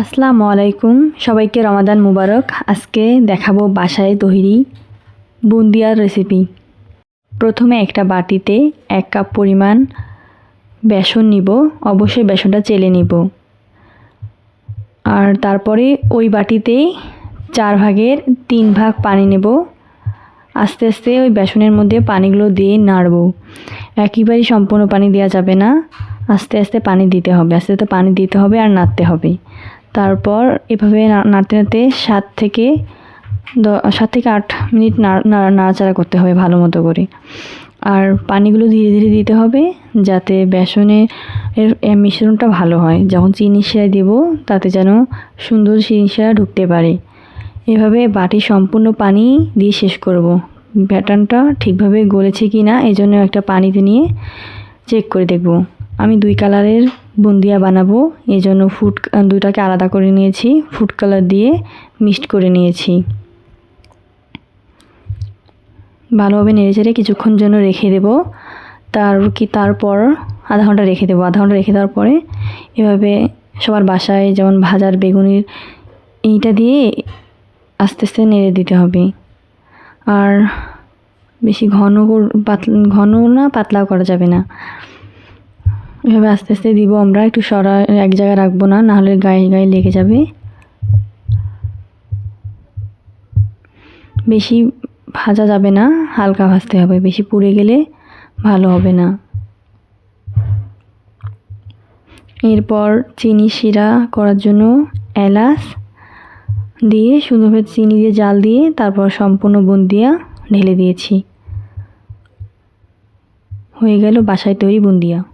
আসসালামু আলাইকুম, সবাইকে রমাদান মুবারক। আজকে দেখাবো বাসায় তৈরি বুন্দিয়ার রেসিপি প্রথমে একটা বাটিতে এক কাপ পরিমাণ বেসন নিব, অবশ্যই বেসনটা চেলে নিব। আর তারপরে ওই বাটিতেই চার ভাগের তিন ভাগ পানি নেব। আস্তে আস্তে ওই বেসনের মধ্যে পানিগুলো দিয়ে নাড়ব। একেবারেই সম্পূর্ণ পানি দেওয়া যাবে না। আস্তে আস্তে পানি দিতে হবে, আস্তে আস্তে পানি দিতে হবে আর নাড়তে হবে। তারপর এভাবে নাড়তে নাড়তে সাত থেকে সাত থেকে আট মিনিট নাড়- নাড়া- নাড়াচাড়া করতে হবে ভালো মতো করে। আর পানিগুলো ধীরে ধীরে দিতে হবে যাতে বেসনে এর এর মিশ্রণটা ভালো হয়। যখন চিনি শিরা দেব, তাতে যেন সুন্দর চিনি শিরা ঢুকতে পারে। এভাবে বাটি সম্পূর্ণ পানি দিয়ে শেষ করব। ব্যাটানটা ঠিকভাবে গলেছে কি না এই জন্য একটা পানিতে নিয়ে চেক করে দেখব। আমি দুই কালারের বুন্দিয়া বানাবো। এই জন্য ফুড দুটাকে আলাদা করে নিয়েছি। ফুড কালার দিয়ে মিক্সড করে নিয়েছি। ভালোভাবে নেড়ে চেড়ে কিছুক্ষণ জন্য রেখে দেব। তার কি, তারপর আধা ঘণ্টা রেখে দেবো। আধা ঘণ্টা রেখে দেওয়ার পরে এভাবে সবার বাসায় যেমন ভাজার বেগুনির এইটা দিয়ে আস্তে আস্তে নেড়ে দিতে হবে। আর বেশি ঘন ঘন না, পাতলাও করা যাবে না। এভাবে আস্তে আস্তে দিব আমরা। একটু সরা এক জায়গায় রাখব না, নাহলে গায়ে গায়ে লেগে যাবে। বেশি ভাজা যাবে না, হালকা ভাজতে হবে। বেশি পুড়ে গেলে ভালো হবে না। এরপর চিনি শিরা করার জন্য এলাচ দিয়ে সুন্দরভাবে চিনি দিয়ে জাল দিয়ে তারপর সম্পূর্ণ বুন্দিয়া ঢেলে দিয়েছি। হয়ে গেল বাসায় তৈরি বুন্দিয়া।